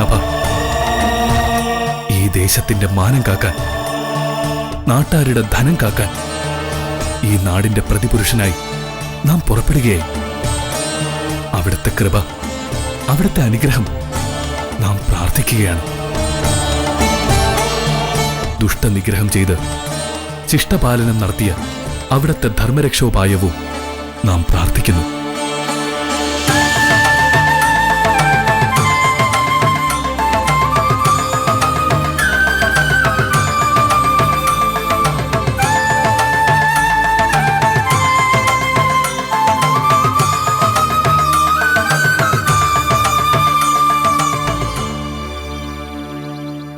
ശ്രീപത്മനാഭ ഈ ദേശത്തിന്റെ മാനം കാക്കാൻ നാട്ടാരുടെ ധനം കാക്കാൻ ഈ നാടിന്റെ പ്രതിപുരുഷനായി നാം പുറപ്പെടുകയായി. അവിടുത്തെ കൃപ അവിടുത്തെ അനുഗ്രഹം നാം പ്രാർത്ഥിക്കുകയാണ്. ദുഷ്ടനിഗ്രഹം ചെയ്ത് ശിഷ്ടപാലനം നടത്തിയ അവിടുത്തെ ധർമ്മരക്ഷോപായവും നാം പ്രാർത്ഥിക്കുന്നു.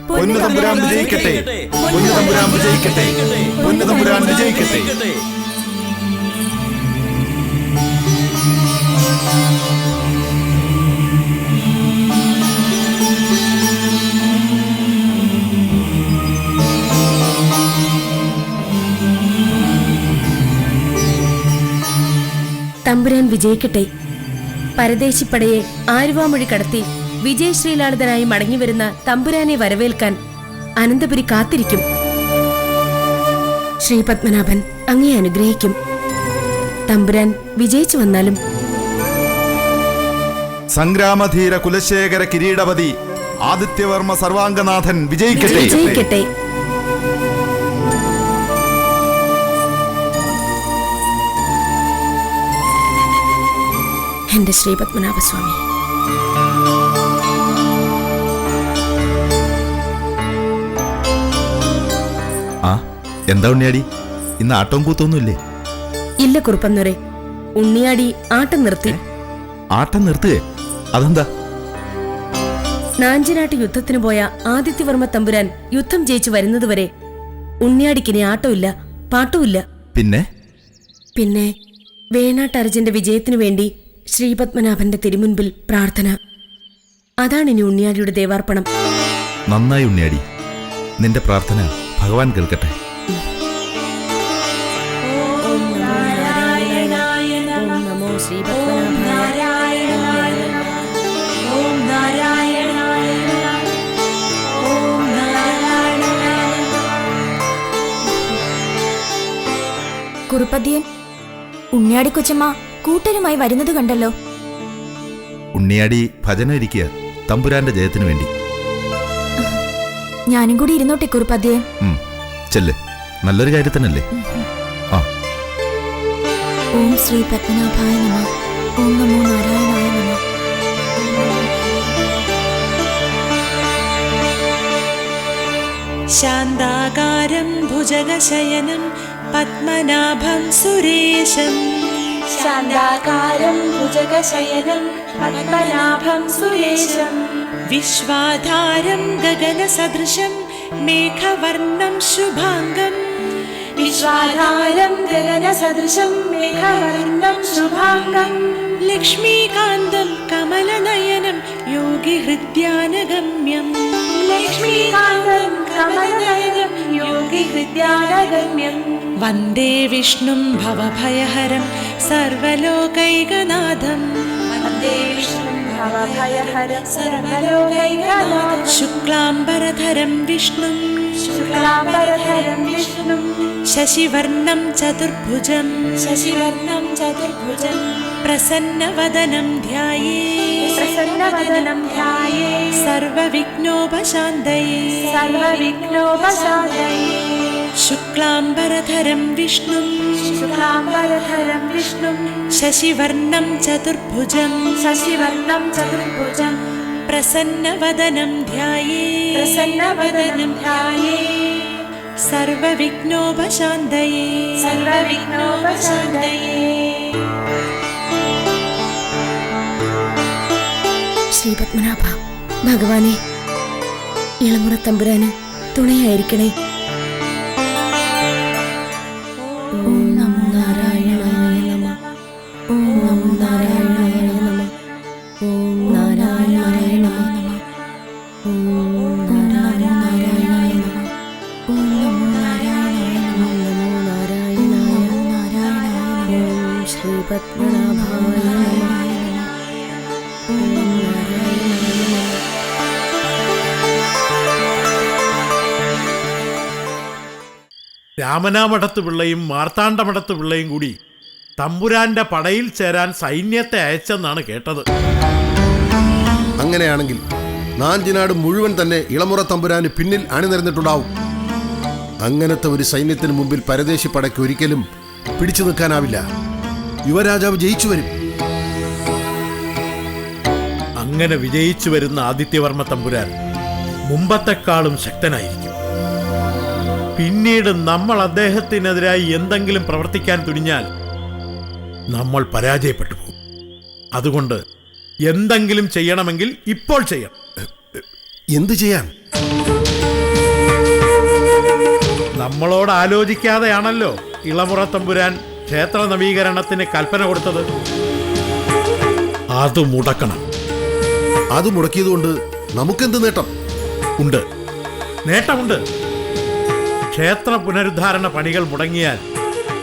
പൊന്നുതമ്പുരാൻ വിജയിക്കട്ടെ. പൊന്നുതമ്പുരാൻ വിജയിക്കട്ടെ. പൊന്നുതമ്പുരാൻ വിജയിക്കട്ടെ. തമ്പുരാൻ വിജയിക്കട്ടെ. പരദേശിപ്പടയെ ആരുവാമൊഴി കടത്തി വിജയശ്രീലാളിതനായി മടങ്ങിവരുന്ന തമ്പുരാനെ വരവേൽക്കാൻ അനന്തപുരി കാത്തിരിക്കും. ശ്രീ പത്മനാഭൻ അങ്ങേ അനുഗ്രഹിക്കും. തമ്പുരാൻ വിജയിച്ചു വന്നാലും. സംഗ്രാമധീര കുലശേഖര കിരീടപതി ആദിത്യവർമ്മ സർവാംഗനാഥൻ വിജയിക്കട്ടെ. വിജയിക്കട്ടെ. എന്റെ ശ്രീപത്മനാഭസ്വാമി എന്താ ഉണ്ണിയാടി? ഇന്ന് ആട്ടവും കൂത്തൊന്നുമില്ലേ? ഇല്ല കുറുപ്പന്നൂരെ. ഉണ്ണിയാടി ആട്ടം നിർത്തി. ആട്ടം നിർത്തുകേ? അതെന്താ? നാഞ്ചനാട്ട് യുദ്ധത്തിന് പോയ ആദിത്യവർമ്മ തമ്പുരാൻ യുദ്ധം ജയിച്ചു വരുന്നതുവരെ ഉണ്ണിയാടിക്കിനി ആട്ടമില്ല പാട്ടുമില്ല. പിന്നെ? പിന്നെ വേണാട്ടർജന്റെ വിജയത്തിനു വേണ്ടി ശ്രീപത്മനാഭന്റെ തിരുമുൻപിൽ പ്രാർത്ഥന. അതാണ് ഇനി ഉണ്ണിയാടിയുടെ ദേവാർപ്പണം. നന്നായി ഉണ്ണിയാടി. നിന്റെ പ്രാർത്ഥന ഭഗവാൻ കേൾക്കട്ടെ. കുറുപ്പതിയൻ ഉണ്ണിയാടി കൊച്ചമ്മ കൂട്ടരുമായി വരുന്നത് കണ്ടല്ലോ. ഉണ്ണിയാടി ഭജന ഇരിക്കുക തമ്പുരാന്റെ ജയത്തിനു വേണ്ടി. ഞാനും കൂടി ഇരുന്നോട്ടെ കുറുപ്പതിയൻ. ചെല്ല്. നല്ലൊരു കാര്യത്തിനല്ലേ? ആ. ഓം ശ്രീ പത്മനാഭായ നമ. ഓം നമോ നാരായണായ നമ. ശാന്താകാരം ഭുജഗശയനം പത്മനാഭം സുരേശം. ശാന്താകാരം ഭുജഗശയനം പത്മനാഭം സുരേശം. വിശ്വാധാരം ഗഗനസദൃശം മേഘവർണം ശുഭാംഗം വിശ്വാധാരം ഗഗനസദൃശം മേഘവർണം ശുഭാംഗം ലക്ഷ്മീകാന്തം കമലനയനം യോഗിഹൃദ്യാനഗമ്യം. ലക്ഷ്മീകാന്തം കമലനയനം യോഗി ഹൃദ്യാനഗമ്യം വന്ദേ വിഷ്ണും ഭവഭയഹരം സർവലോകൈകനാഥം. വന്ദേ വിഷ്ണും ശുക്ലാംബരധരം വിഷ്ണും. ശുക്ലാംബരധരം शशिवर्णं चतुर्भुजं शशिवर्णं चतुर्भुजं प्रसन्नवदनं ध्याये प्रसन्नवदनं ध्याये सर्वविघ्नोपशान्तये सर्वविघ्नोपशान्तये शुक्लाम्बरधरं विष्णुं शुक्लाम्बरधरं विष्णुं शशिवर्णं चतुर्भुजं शशिवर्णं चतुर्भुजं प्रसन्नवदनं ध्याये प्रसन्नवदनं ध्याये സർവവിഘ്നോപശാന്തയേ. സർവവിഘ്നോപശാന്തയേ. ശ്രീപത്മനാഭ ഭഗവാനെ ഇളമുറ തമ്പുരാന് തുണയായിരിക്കണേ. ഓം നമോ നാരായണായ നമ. ഓം നമോ നാരായണായ നമ. ഓം രാമനാമഠത്ത് പിള്ളയും മാർത്താണ്ഡമഠത്ത് പിള്ളയും കൂടി തമ്പുരാന്റെ പടയിൽ ചേരാൻ സൈന്യത്തെ അയച്ചെന്നാണ് കേട്ടത്. അങ്ങനെയാണെങ്കിൽ നാഞ്ചിനാട് മുഴുവൻ തന്നെ ഇളമുറ തമ്പുരാന് പിന്നിൽ അണിനിരന്നിട്ടുണ്ടാവും. അങ്ങനത്തെ ഒരു സൈന്യത്തിന് മുമ്പിൽ പരദേശി പടയ്ക്ക് ഒരിക്കലും പിടിച്ചു നിൽക്കാനാവില്ല. യുവരാജാവ് ജയിച്ചു വരും. അങ്ങനെ വിജയിച്ചു വരുന്ന ആദിത്യവർമ്മ തമ്പുരാൻ മുമ്പത്തെക്കാളും ശക്തനായിരിക്കും. പിന്നീട് നമ്മൾ അദ്ദേഹത്തിനെതിരായി എന്തെങ്കിലും പ്രവർത്തിക്കാൻ തുനിഞ്ഞാൽ നമ്മൾ പരാജയപ്പെട്ടു പോകും. അതുകൊണ്ട് എന്തെങ്കിലും ചെയ്യണമെങ്കിൽ ഇപ്പോൾ ചെയ്യണം എന്തു ചെയ്യാൻ? നമ്മളോട് ആലോചിക്കാതെയാണല്ലോ ഇളമുറ തമ്പുരാൻ ക്ഷേത്ര നവീകരണത്തിന് കൽപ്പന കൊടുത്തത്. അത് മുടക്കണം. അത് മുടക്കിയതുകൊണ്ട് നമുക്കെന്ത് നേട്ടം? ഉണ്ട്. നേട്ടമുണ്ട്. ക്ഷേത്ര പുനരുദ്ധാരണ പണികൾ മുടങ്ങിയാൽ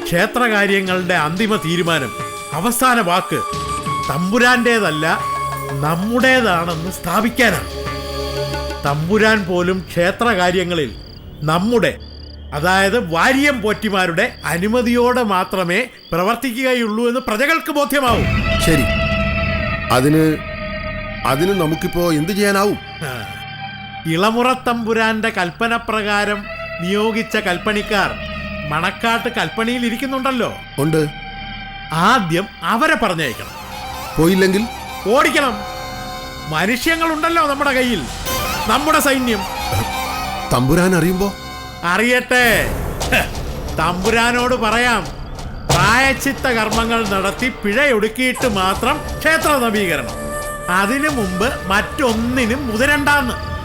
ക്ഷേത്രകാര്യങ്ങളുടെ അന്തിമ തീരുമാനം അവസാന വാക്ക് തമ്പുരാന്റേതല്ല നമ്മുടേതാണെന്ന് സ്ഥാപിക്കാനാണ്. തമ്പുരാൻ പോലും ക്ഷേത്രകാര്യങ്ങളിൽ നമ്മുടെ അതായത് വാര്യം പോറ്റിമാരുടെ അനുമതിയോടെ മാത്രമേ പ്രവർത്തിക്കുകയുള്ളൂ എന്ന് പ്രജകൾക്ക് ബോധ്യമാവും. ശരി. അതിന് അതിന് നമുക്കിപ്പോ എന്ത് ചെയ്യാനാവും? ഇളമുറത്തമ്പുരാന്റെ കൽപ്പന പ്രകാരം നിയോഗിച്ച കൽപ്പണിക്കാർ മണക്കാട്ട് കൽപ്പണിയിൽ ഇരിക്കുന്നുണ്ടല്ലോ. ഉണ്ട്. ആദ്യം അവരെ പറഞ്ഞയക്കണം. പോയില്ലെങ്കിൽ? ഓടിക്കണം. മനുഷ്യങ്ങളുണ്ടല്ലോ നമ്മുടെ കയ്യിൽ. നമ്മുടെ സൈന്യം. തമ്പുരാൻ അറിയുമ്പോ? അറിയട്ടെ. തമ്പുരാനോട് പറയാം. പ്രായച്ചിത്ത കർമ്മങ്ങൾ നടത്തി പിഴയൊടുക്കിയിട്ട് മാത്രം ക്ഷേത്ര നവീകരണം. അതിനു മുമ്പ് മറ്റൊന്നിനും മുതിരണ്ടാന്ന്.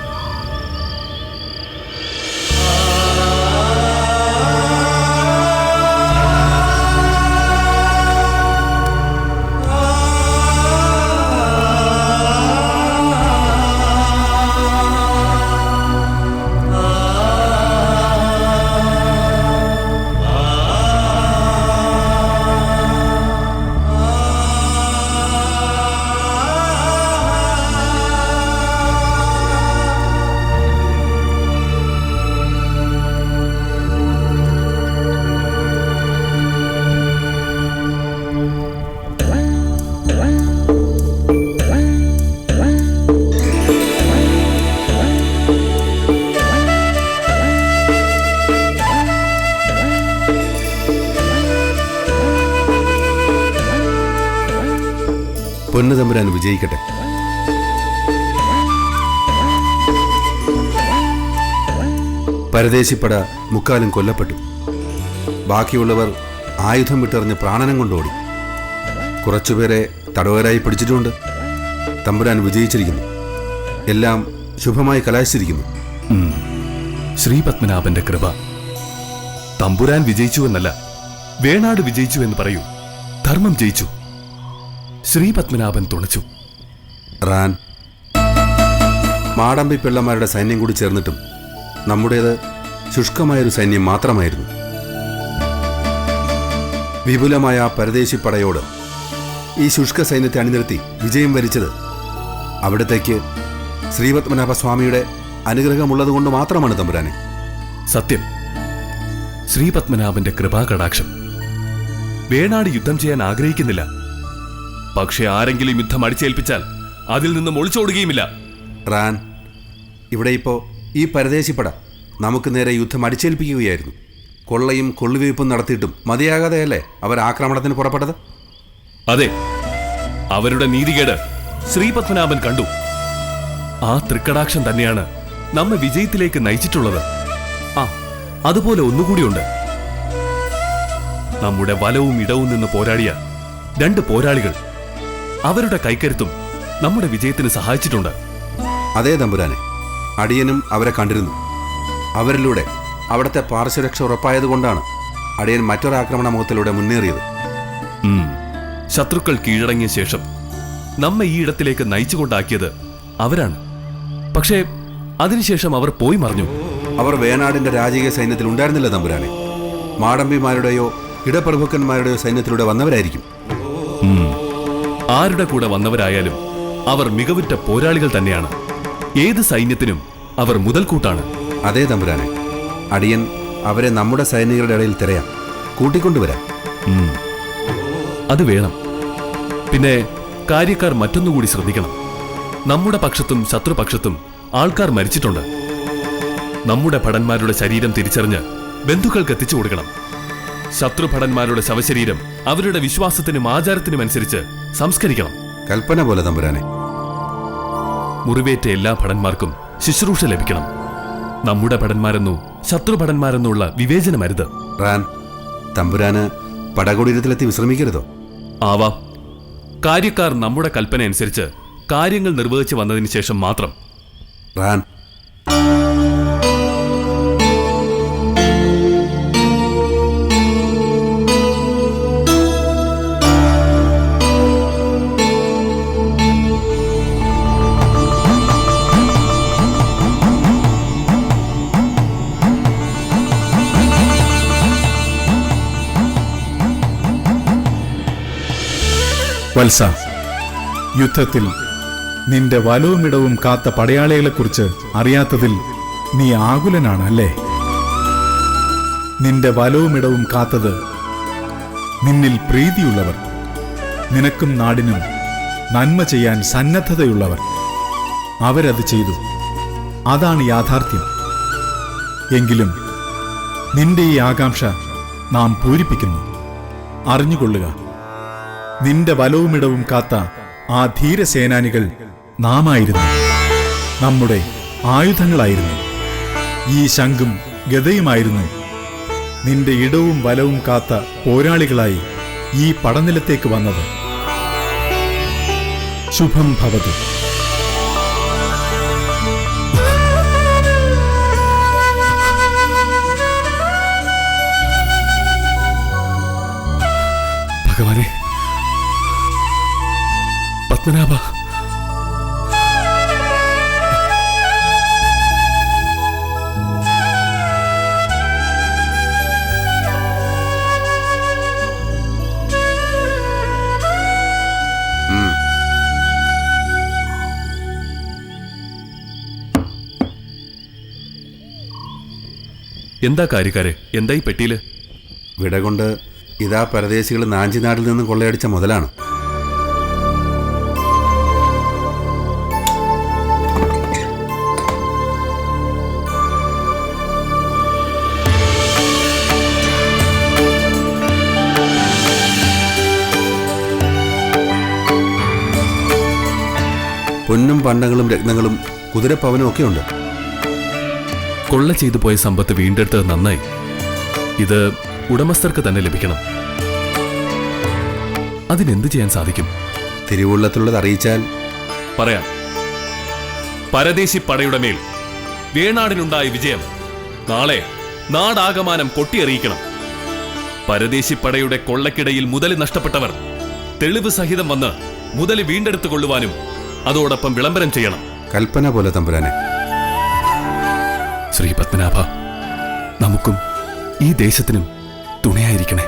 പൊന്നു തമ്പുരാൻ വിജയിക്കട്ടെ. പരദേശിപ്പട മുക്കാലും കൊല്ലപ്പെട്ടു. ബാക്കിയുള്ളവർ ആയുധം വിട്ടെറിഞ്ഞ് പ്രാണനം കൊണ്ടോടി. കുറച്ചുപേരെ തടവരായി പിടിച്ചിട്ടുണ്ട്. തമ്പുരാൻ വിജയിച്ചിരിക്കുന്നു. എല്ലാം ശുഭമായി കലാശിച്ചിരിക്കുന്നു. ശ്രീ ശ്രീപത്മനാഭന്റെ കൃപ. തമ്പുരാൻ വിജയിച്ചു എന്നല്ല വേണാട് വിജയിച്ചു എന്ന് പറയൂ. ധർമ്മം ജയിച്ചു. ശ്രീപത്മനാഭൻ തുണച്ചു. റാൻ മാടമ്പി പിള്ളമാരുടെ സൈന്യം കൂടി ചേർന്നിട്ടും നമ്മുടേത് ശുഷ്കമായൊരു സൈന്യം മാത്രമായിരുന്നു. വിപുലമായ പരദേശി പടയോട് ഈ ശുഷ്ക സൈന്യത്തെ അണിനിർത്തി വിജയം വരിച്ചത് അവിടത്തേക്ക് ശ്രീപത്മനാഭ സ്വാമിയുടെ അനുഗ്രഹമുള്ളതുകൊണ്ട് മാത്രമാണ് തമ്പുരാനെ. സത്യം. ശ്രീപത്മനാഭന്റെ കൃപാകടാക്ഷം. വേണാട് യുദ്ധം ചെയ്യാൻ ആഗ്രഹിക്കുന്നില്ല. പക്ഷെ ആരെങ്കിലും യുദ്ധം അടിച്ചേൽപ്പിച്ചാൽ അതിൽ നിന്നും ഒളിച്ചോടുകയുമില്ല. റാൻ ഇവിടെ ഇപ്പോ ഈ പരദേശിപ്പട നമുക്ക് നേരെ യുദ്ധം അടിച്ചേൽപ്പിക്കുകയായിരുന്നു. കൊള്ളയും കൊള്ളുവയ്പ്പും നടത്തിയിട്ടും മതിയാകാതെയല്ലേ അവർ ആക്രമണത്തിന് പുറപ്പെട്ടത്? അതെ അവരുടെ നീതികേട് ശ്രീപത്മനാഭൻ കണ്ടു. ആ തൃക്കടാക്ഷം തന്നെയാണ് നമ്മെ വിജയത്തിലേക്ക് നയിച്ചിട്ടുള്ളത്. ആ അതുപോലെ ഒന്നുകൂടിയുണ്ട്. നമ്മുടെ വലവും ഇടവും നിന്ന് പോരാടിയ രണ്ട് പോരാളികൾ അവരുടെ കൈക്കരുത്തും നമ്മുടെ വിജയത്തിന് സഹായിച്ചിട്ടുണ്ട്. അതേ തമ്പുരാനെ അടിയനും അവരെ കണ്ടിരുന്നു. അവരിലൂടെ അവിടുത്തെ പാർശ്വരക്ഷ ഉറപ്പായതുകൊണ്ടാണ് അടിയൻ മറ്റൊരാക്രമണ മുഖത്തിലൂടെ മുന്നേറിയത്. ശത്രുക്കൾ കീഴടങ്ങിയ ശേഷം നമ്മെ ഈ ഇടത്തിലേക്ക് നയിച്ചുകൊണ്ടാക്കിയത് അവരാണ്. പക്ഷേ അതിനുശേഷം അവർ പോയി മറിഞ്ഞു. അവർ വേനാടിന്റെ രാജകീയ സൈന്യത്തിൽ ഉണ്ടായിരുന്നില്ല തമ്പുരാനെ. മാടമ്പിമാരുടെയോ ഇടപ്രഭുക്കന്മാരുടെയോ സൈന്യത്തിലൂടെ വന്നവരായിരിക്കും. ആരുടെ കൂടെ വന്നവരായാലും അവർ മികവുറ്റ പോരാളികൾ തന്നെയാണ്. ഏത് സൈന്യത്തിനും അവർ മുതൽക്കൂട്ടാണ്. അതേ തമ്പുരാനെ അടിയൻ അവരെ നമ്മുടെ സൈനികരുടെ ഇടയിൽ തിരയാം. കൂട്ടിക്കൊണ്ടുവരാം. ഉം. അത് വേണം. പിന്നെ കാര്യക്കാർ മറ്റൊന്നുകൂടി ശ്രദ്ധിക്കണം. നമ്മുടെ പക്ഷത്തും ശത്രുപക്ഷത്തും ആൾക്കാർ മരിച്ചിട്ടുണ്ട്. നമ്മുടെ ഭടന്മാരുടെ ശരീരം തിരിച്ചറിഞ്ഞ് ബന്ധുക്കൾക്ക് എത്തിച്ചു കൊടുക്കണം ശത്രുഭടന്മാരുടെ ശവശരീരം അവരുടെ വിശ്വാസത്തിനും ആചാരത്തിനും അനുസരിച്ച് സംസ്കരിക്കണം. കൽപ്പന പോലെ തമ്പുരാനെ. മുറിവേറ്റ എല്ലാ ഭടന്മാർക്കും ശുശ്രൂഷ ലഭിക്കണം. നമ്മുടെ ഭടന്മാരെന്നോ ശത്രുഭടന്മാരെന്നോ ഉള്ള വിവേചനമരുത്. റാൻ തമ്പുരാന് പടകുടീരത്തിലെത്തി വിശ്രമിക്കരുതോ? ആവാ. കാര്യക്കാർ നമ്മുടെ കൽപ്പന അനുസരിച്ച് കാര്യങ്ങൾ നിർവഹിച്ചു വന്നതിന് ശേഷം മാത്രം. റാൻ വത്സ. യുദ്ധത്തിൽ നിന്റെ വലവുമിടവും കാത്ത പടയാളികളെക്കുറിച്ച് അറിയാത്തതിൽ നീ ആകുലനാണ് അല്ലേ നിന്റെ വലവുമിടവും കാത്തത് നിന്നിൽ പ്രീതിയുള്ളവർ. നിനക്കും നാടിനും നന്മ ചെയ്യാൻ സന്നദ്ധതയുള്ളവർ. അവരത് ചെയ്തു. അതാണ് യാഥാർത്ഥ്യം. എങ്കിലും നിന്റെ ഈ ആകാംക്ഷ നാം പൂരിപ്പിക്കുന്നു. അറിഞ്ഞുകൊള്ളുക. നിന്റെ വലവുമിടവും കാത്ത ആ ധീരസേനാനികൾ നാമായിരുന്നു. നമ്മുടെ ആയുധങ്ങളായിരുന്നു. ഈ ശംഖും ഗതയുമായിരുന്നു നിന്റെ ഇടവും വലവും കാത്ത പോരാളികളായി ഈ പടനിലത്തേക്ക് വന്നത്. ശുഭം ഭവതു. പത്മനാഭ. എന്താ കാര്യക്കാരെ? എന്തായി ഈ പെട്ടിയിൽ? വിട കൊണ്ട് ഇതാ പരദേശികൾ നാഞ്ചിനാടിൽ നിന്ന് കൊള്ളയടിച്ച മുതലാണ്. പണ്ടങ്ങളും രത്നങ്ങളും കുതിരപ്പവനും ഒക്കെ ഉണ്ട്. കൊള്ള ചെയ്തു പോയ സമ്പത്ത് വീണ്ടെടുത്തത് നന്നായി. ഇത് ഉടമസ്ഥർക്ക് തന്നെ ലഭിക്കണം. അതിനെന്ത് ചെയ്യാൻ സാധിക്കും? തിരുവുള്ളത്തുള്ളത് അറിയിച്ചാൽ പറയാം. പരദേശി പടയുടെ മേൽ വേണാടിനുണ്ടായ വിജയം നാളെ നാടാകമാനം കൊട്ടിയറിയിക്കണം. പരദേശി പടയുടെ കൊള്ളക്കിടയിൽ മുതൽ നഷ്ടപ്പെട്ടവർ തെളിവ് സഹിതം വന്ന് മുതൽ വീണ്ടെടുത്തു കൊള്ളുവാനും അതോടൊപ്പം വിളംബരം ചെയ്യണം. കൽപ്പന പോലെ തമ്പുരാനെ. ശ്രീ പത്മനാഭ നമുക്കും ഈ ദേശത്തിനും തുണയായിരിക്കണേ.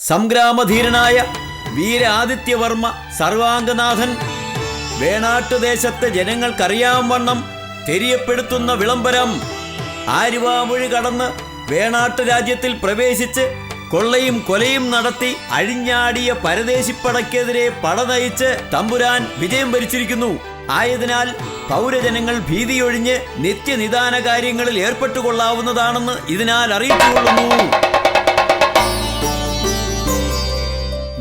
സംഗ്രാമധീരനായ വീരാദിത്യവർമ്മ സർവാംഗനാഥൻ വേണാട്ടുദേശത്തെ ജനങ്ങൾക്കറിയാം വണ്ണം തെരിയപ്പെടുത്തുന്ന വിളംബരം. ആരുവാമൊഴി കടന്ന് വേണാട്ട് രാജ്യത്തിൽ പ്രവേശിച്ച് കൊള്ളയും കൊലയും നടത്തി അഴിഞ്ഞാടിയ പരദേശിപ്പടയ്ക്കെതിരെ പട നയിച്ച് തമ്പുരാൻ വിജയം ഭരിച്ചിരിക്കുന്നു. ആയതിനാൽ പൗരജനങ്ങൾ ഭീതിയൊഴിഞ്ഞ് നിത്യനിദാന കാര്യങ്ങളിൽ ഏർപ്പെട്ടുകൊള്ളാവുന്നതാണെന്ന് ഇതിനാൽ അറിയിച്ചുകൊള്ളുന്നു.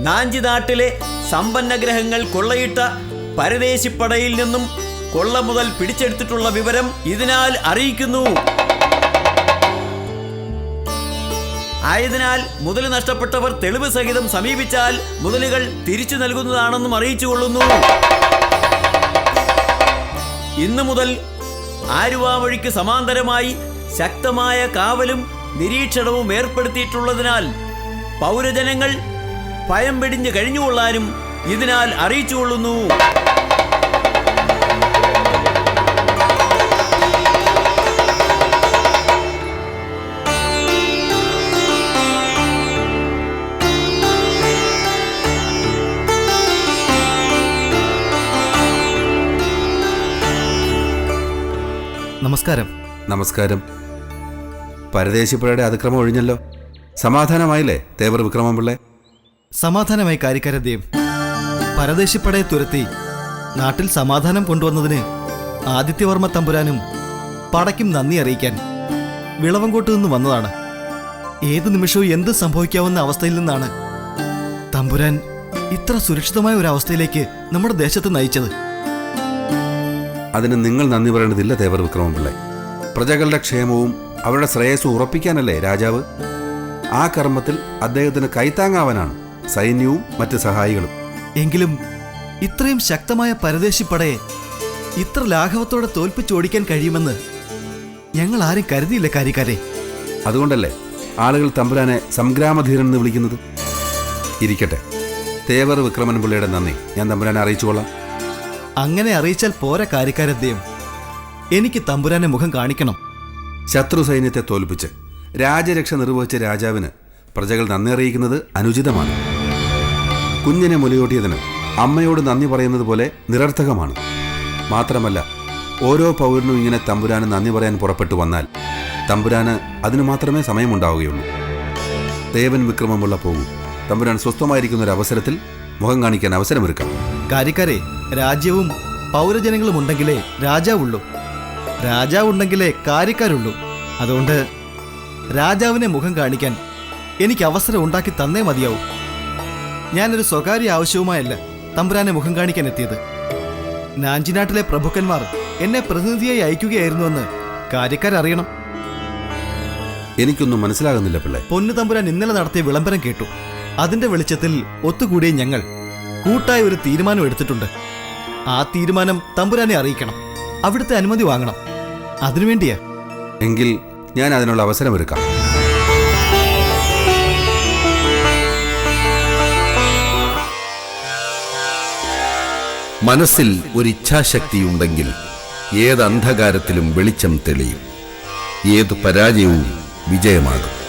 നാഞ്ചി നാട്ടിലെ സമ്പന്ന ഗ്രഹങ്ങൾ കൊള്ളയിട്ട പരദേശിപ്പടയിൽ നിന്നും കൊള്ള മുതൽ പിടിച്ചെടുത്തിട്ടുള്ള വിവരം ഇതിനാൽ അറിയിക്കുന്നു. ആയതിനാൽ മുതൽ നഷ്ടപ്പെട്ടവർ തെളിവ് സഹിതം സമീപിച്ചാൽ മുതലുകൾ തിരിച്ചു നൽകുന്നതാണെന്നും അറിയിച്ചു കൊള്ളുന്നു ഇന്നു മുതൽ ആരുവാമൊഴിക്ക് സമാന്തരമായി ശക്തമായ കാവലും നിരീക്ഷണവും ഏർപ്പെടുത്തിയിട്ടുള്ളതിനാൽ പൗരജനങ്ങൾ ഭയം പിടിഞ്ഞ് കഴിഞ്ഞുകൊള്ളാനും ഇതിനാൽ അറിയിച്ചുകൊള്ളുന്നു. നമസ്കാരം. നമസ്കാരം. പരദേശിപ്പുഴയുടെ അതിക്രമം ഒഴിഞ്ഞല്ലോ. സമാധാനമായില്ലേ തേവർ വിക്രമപിള്ളെ? സമാധാനമായി കാര്യക്കാരദ്ദേഹം പരദേശിപ്പടയെ തുരത്തി നാട്ടിൽ സമാധാനം കൊണ്ടുവന്നതിന് ആദിത്യവർമ്മ തമ്പുരാനും പടയ്ക്കും നന്ദി അറിയിക്കാൻ വിളവങ്കോട്ട് നിന്ന് വന്നതാണ്. ഏത് നിമിഷവും എന്ത് സംഭവിക്കാവുന്ന അവസ്ഥയിൽ നിന്നാണ് തമ്പുരാൻ ഇത്ര സുരക്ഷിതമായ ഒരു അവസ്ഥയിലേക്ക് നമ്മുടെ ദേശത്ത് നയിച്ചത്. അതിന് നിങ്ങൾ നന്ദി പറയേണ്ടതില്ല തേവർ വിക്രമപിള്ള. പ്രജകളുടെ ക്ഷേമവും അവരുടെ ശ്രേയസ്സും ഉറപ്പിക്കാനല്ലേ രാജാവ്? ആ കർമ്മത്തിൽ അദ്ദേഹത്തിന് കൈത്താങ്ങാവാനാണ് സൈന്യവും മറ്റ് സഹായികളും. എങ്കിലും ഇത്രയും ശക്തമായ പരദേശിപ്പടയെ ഇത്ര ലാഘവത്തോടെ തോൽപ്പിച്ചോടിക്കാൻ കഴിയുമെന്ന് ഞങ്ങൾ ആരും കരുതിയില്ല കാര്യക്കാരെ. അതുകൊണ്ടല്ലേ ആളുകൾ തമ്പുരാനെ സംഗ്രാമധീരൻ എന്ന് വിളിക്കുന്നത്? ഇരിക്കട്ടെ. തേവർ വിക്രമൻ പിള്ളയുടെ നന്ദി. ഞാൻ തമ്പുരാനെ അറിയിച്ചുകൊള്ളാം. അങ്ങനെ അറിയിച്ചാൽ പോരാ കാര്യക്കാരെന്തേയും എനിക്ക് തമ്പുരാനെ മുഖം കാണിക്കണം. ശത്രു സൈന്യത്തെ തോൽപ്പിച്ച് രാജരക്ഷ നിർവഹിച്ച രാജാവിന് പ്രജകൾ നന്ദി അറിയിക്കുന്നത് അനുചിതമാണ്. കുഞ്ഞിനെ മുലയൂട്ടിയതിന് അമ്മയോട് നന്ദി പറയുന്നത് പോലെ നിരർത്ഥകമാണ്. മാത്രമല്ല ഓരോ പൗരനും ഇങ്ങനെ തമ്പുരാന് നന്ദി പറയാൻ പുറപ്പെട്ടു വന്നാൽ തമ്പുരാന് അതിനു മാത്രമേ സമയമുണ്ടാവുകയുള്ളൂ. ദേവൻ വിക്രമമുള്ള പോകും തമ്പുരാൻ സ്വസ്ഥമായിരിക്കുന്ന ഒരു അവസരത്തിൽ മുഖം കാണിക്കാൻ അവസരമൊരുക്കാം. കാര്യക്കാരെ രാജ്യവും പൗരജനങ്ങളും ഉണ്ടെങ്കിലേ രാജാവുള്ളൂ. രാജാവുണ്ടെങ്കിലേ കാര്യക്കാരുള്ളൂ. അതുകൊണ്ട് രാജാവിനെ മുഖം കാണിക്കാൻ എനിക്ക് അവസരം ഉണ്ടാക്കി തന്നേ മതിയാവും. ഞാനൊരു സ്വകാര്യ ആവശ്യവുമായല്ല തമ്പുരാനെ മുഖം കാണിക്കാൻ എത്തിയത്. നാഞ്ചിനാട്ടിലെ പ്രഭുക്കന്മാർ എന്നെ പ്രതിനിധിയായി അയക്കുകയായിരുന്നുവെന്ന് കാര്യക്കാരറിയണം. എനിക്കൊന്നും മനസ്സിലാകുന്നില്ല പിള്ളേ. പൊന്നു തമ്പുരാൻ ഇന്നലെ നടത്തിയ വിളംബരം കേട്ടു. അതിന്റെ വെളിച്ചത്തിൽ ഒത്തുകൂടിയ ഞങ്ങൾ കൂട്ടായ ഒരു തീരുമാനം എടുത്തിട്ടുണ്ട്. ആ തീരുമാനം തമ്പുരാനെ അറിയിക്കണം. അവിടുത്തെ അനുമതി വാങ്ങണം. അതിനുവേണ്ടിയാ. എങ്കിൽ ഞാൻ അതിനുള്ള അവസരമൊരുക്കാം മനസ്സിൽ ഒരു ഇച്ഛാശക്തിയുണ്ടെങ്കിൽ ഏത് അന്ധകാരത്തിലും വെളിച്ചം തെളിയും. ഏത് പരാജയവും വിജയമാകും.